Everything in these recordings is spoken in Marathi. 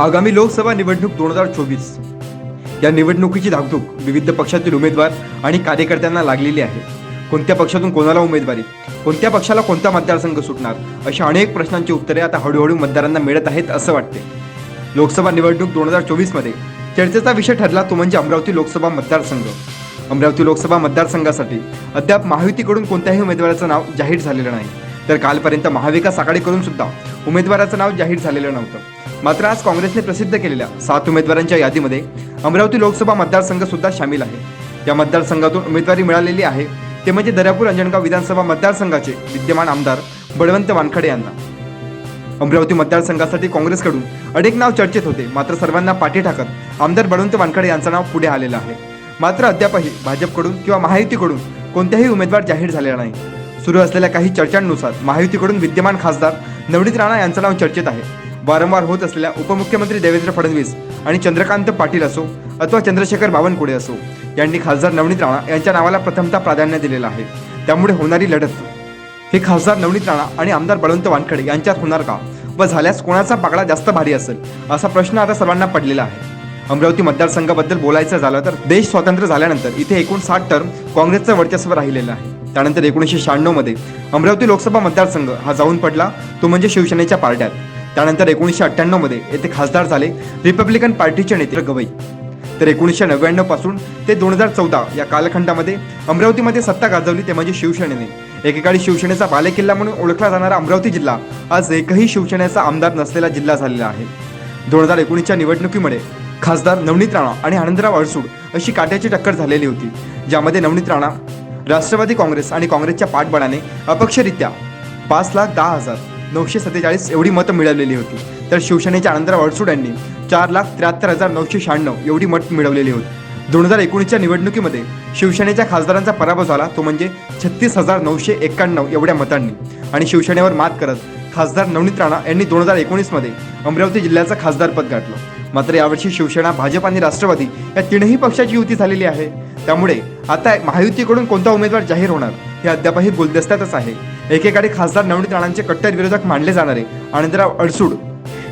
आगामी लोकसभा निवडणूक दोन हजार चोवीस. या निवडणुकीची धाकधूक विविध पक्षातील उमेदवार आणि कार्यकर्त्यांना लागलेली आहे. कोणत्या पक्षातून कोणाला उमेदवारी कोणत्या पक्षाला कोणता मतदारसंघ सुटणार अशा अनेक प्रश्नांची उत्तरे आता हळूहळू मतदारांना मिळत आहेत असं वाटते. लोकसभा निवडणूक दोन हजार चोवीसमध्ये चर्चेचा विषय ठरला तो म्हणजे अमरावती लोकसभा मतदारसंघ. अमरावती लोकसभा मतदारसंघासाठी अद्याप महायुतीकडून कोणत्याही उमेदवाराचं नाव जाहीर झालेलं नाही. तर कालपर्यंत महाविकास आघाडीकडून सुद्धा उमेदवाराचं नाव जाहीर झालेलं नव्हतं. मात्र आज काँग्रेसने प्रसिद्ध केलेल्या सात उमेदवारांच्या यादीमध्ये अमरावती लोकसभा मतदारसंघ सुद्धा सामील आहे. या मतदारसंघातून उमेदवारी मिळालेली आहे. ते म्हणजे दर्यापूर अंजनगाव विधानसभा मतदारसंघाचे विद्यमान आमदार बळवंत वानखडे यांना. अमरावती मतदारसंघासाठी काँग्रेसकडून अनेक नाव चर्चेत होते. मात्र सर्वांना पाठी टाकत आमदार बळवंत वानखडे यांचं नाव पुढे आलेलं आहे. मात्र अद्यापही भाजपकडून किंवा महायुतीकडून कोणताही उमेदवार जाहीर झालेला नाही. सुरू असलेल्या काही चर्चांनुसार महायुतीकडून विद्यमान खासदार नवनीत राणा यांचं नाव चर्चेत आहे. वारंवार होत असलेल्या उपमुख्यमंत्री देवेंद्र फडणवीस आणि चंद्रकांत पाटील असो अथवा चंद्रशेखर बावनकुळे असो यांनी खासदार नवनीत राणा यांच्या नावाला प्रथमतः प्राधान्य दिलेलं आहे. त्यामुळे होणारी लढत हे खासदार नवनीत राणा आणि आमदार बळवंत वानखडे यांच्यात होणार का? व झाल्यास कोणाचा पागळा जास्त भारी असेल? असा प्रश्न आता सर्वांना पडलेला आहे. अमरावती मतदारसंघाबद्दल बोलायचं झालं तर देश स्वतंत्र झाल्यानंतर इथे एकूण साठ टर्म काँग्रेसचं वर्चस्व राहिलेलं आहे. त्यानंतर एकोणीसशे शहाण्णवमध्ये अमरावती लोकसभा मतदारसंघ हा जाऊन पडला. तो म्हणजे शिवसेनेच्या पार्ट्यात. त्यानंतर एकोणीसशे अठ्ठ्याण्णवमध्ये येथे खासदार झाले रिपब्लिकन पार्टीचे नेते गवई. तर एकोणीसशे नव्याण्णवपासून ते दोन हजार चौदा या कालखंडामध्ये अमरावतीमध्ये सत्ता गाजवली ते म्हणजे शिवसेनेने. एकेकाळी शिवसेनेचा बालेकिल्ला म्हणून ओळखला जाणारा अमरावती जिल्हा आज एकही शिवसेनेचा आमदार नसलेला जिल्हा झालेला आहे. दोन हजार एकोणीसच्या निवडणुकीमध्ये खासदार नवनीत राणा आणि आनंदराव अडसूड अशी काट्याची टक्कर झालेली होती ज्यामध्ये नवनीत राणा राष्ट्रवादी काँग्रेस आणि काँग्रेसच्या पाठबळाने अपक्षरित्या पाच लाख दहा हजार नऊशे सत्तेचाळीस एवढी मतं मिळवलेली होती. तर शिवसेनेच्या आनंदराव अडसूड यांनी चार लाख त्र्याहत्तर हजार नऊशे शहाण्णव एवढी मत मिळवलेली होती. दोन हजार एकोणीसच्या निवडणुकीमध्ये शिवसेनेच्या खासदारांचा पराभव झाला तो म्हणजे छत्तीस हजार नऊशे एक्क्याण्णव एवढ्या मतांनी. आणि शिवसेनेवर मात करत खासदार नवनीत राणा यांनी दोन हजार एकोणीसमध्ये अमरावती जिल्ह्याचं खासदारपद गाठलं. मात्र यावर्षी शिवसेना भाजप आणि राष्ट्रवादी या तीनही पक्षाची युती झालेली आहे. त्यामुळे आता महायुतीकडून कोणता उमेदवार जाहीर होणार हे अद्यापही गुलदस्त्यातच आहे. एकेकाळी खासदार नवनीत राणांचे कट्टर विरोधक मानले जाणारे. आनंदराव अडसूड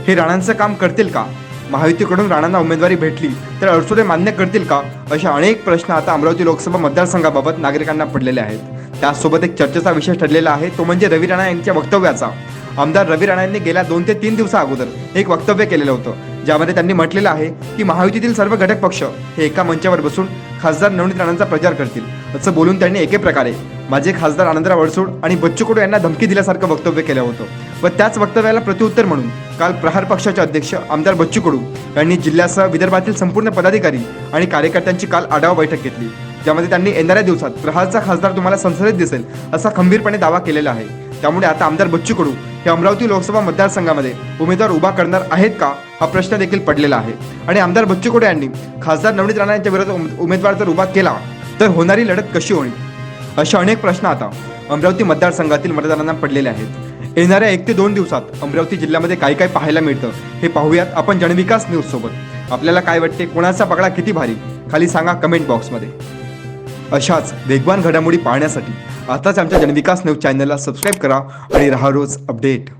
हे राणांचं काम करतील का? महायुतीकडून राणांना उमेदवारी भेटली तर अडसुडे मान्य करतील का? अशा अनेक प्रश्न आता अमरावती लोकसभा मतदारसंघाबाबत नागरिकांना पडलेले आहेत. त्यासोबत एक चर्चेचा विषय ठरलेला आहे तो म्हणजे रवी राणा यांच्या वक्तव्याचा. आमदार रवी राणा यांनी गेल्या दोन ते तीन दिवसा अगोदर एक वक्तव्य केलेलं होतं ज्यामध्ये त्यांनी म्हटलेलं आहे की महायुतीतील सर्व घटक पक्ष हे एका मंचावर बसून खासदार नवनीत राणांचा प्रचार करतील असं बोलून त्यांनी एके प्रकारे माझे खासदार आनंदराव अडसूड आणि बच्चू कडू यांना धमकी दिल्यासारखं वक्तव्य केलं होतं. व त्याच वक्तव्याला प्रत्युत्तर म्हणून काल प्रहार पक्षाचे अध्यक्ष आमदार बच्चू कडू यांनी जिल्ह्यासह विदर्भातील संपूर्ण पदाधिकारी आणि कार्यकर्त्यांची काल आढावा बैठक घेतली. ज्यामध्ये त्यांनी येणाऱ्या दिवसात प्रहारचा खासदार तुम्हाला संसदेत दिसेल असा खंबीरपणे दावा केलेला आहे. त्यामुळे आता आमदार बच्चू कडू हे अमरावती लोकसभा मतदारसंघामध्ये उमेदवार उभा करणार आहेत का हा प्रश्न देखील पडलेला आहे. आणि आमदार बच्चू कडू यांनी खासदार नवनीत राणा यांच्या विरोधात उमेदवार जर उभा केला तर होणारी लढत कशी होईल? असे अनेक प्रश्न आता अमरावती मतदारसंघातील मतदारांना पडलेले आहेत. येणाऱ्या एक ते दोन दिवसात अमरावती जिल्ह्यामध्ये काय काय पाहायला मिळतं हे पाहूयात आपण जनविकास न्यूज सोबत. आपल्याला काय वाटते कोणाचा पगडा किती भारी? खाली सांगा कमेंट बॉक्समध्ये अशाच वेगवान घडामोडी पाहण्यासाठी आताच आमच्या जनविकास न्यूज चॅनलला सबस्क्राईब करा आणि राहा रोज अपडेट